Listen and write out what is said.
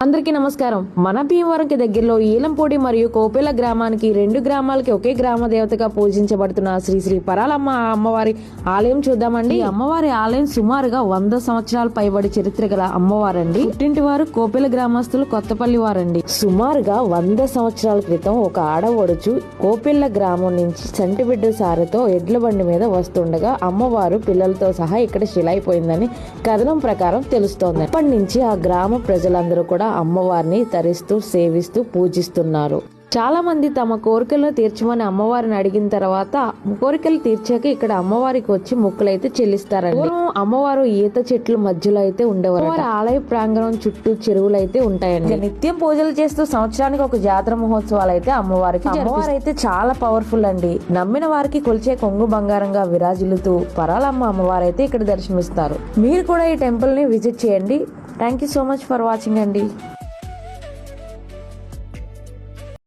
అందరికీ నమస్కారం. మన భీమవరంకి దగ్గరలో ఈలంపూడి మరియు కోపేల గ్రామానికి రెండు గ్రామాలకి ఒకే గ్రామ దేవతగా పూజించబడుతున్న శ్రీ శ్రీ పరాలమ్మ అమ్మవారి ఆలయం చూద్దామండి. అమ్మవారి ఆలయం సుమారుగా వంద సంవత్సరాల పైబడి చరిత్ర గల అమ్మవారండి. పుట్టింటి వారు కోపేల గ్రామస్తులు కొత్తపల్లి వారండి. సుమారుగా వంద సంవత్సరాల క్రితం ఒక ఆడవడుచు కోపెల్ల గ్రామం నుంచి చంటిబిడ్డ సారతో ఎడ్ల బండి మీద వస్తుండగా అమ్మవారు పిల్లలతో సహా ఇక్కడ శిలైపోయిందని కథనం ప్రకారం తెలుస్తోంది. అప్పటి నుంచి ఆ గ్రామ ప్రజలందరూ కూడా అమ్మవారిని తరిస్తూ సేవిస్తూ పూజిస్తున్నారు. చాలా మంది తమ కోరికలను తీర్చమని అమ్మవారిని అడిగిన తర్వాత కోరికలు తీర్చాక ఇక్కడ అమ్మవారికి వచ్చి మొక్కులైతే చెల్లిస్తారండి. పూర్వం అమ్మవారు ఈత చెట్లు మధ్యలో అయితే ఉండేవారు ఆలయ ప్రాంగణం చుట్టూ చెరువులు అయితే ఉంటాయండి నిత్యం పూజలు చేస్తూ సంవత్సరానికి ఒక జాతర మహోత్సవాలు అయితే అమ్మవారికి అమ్మవారు అయితే చాలా పవర్ఫుల్ అండి. నమ్మిన వారికి కొలిచే కొంగు బంగారంగా విరాజిల్లుతూ పరాలమ్మ అమ్మవారు అయితే ఇక్కడ దర్శనమిస్తారు. మీరు కూడా ఈ టెంపుల్ని విజిట్ చేయండి. Thank you so much for watching అండి.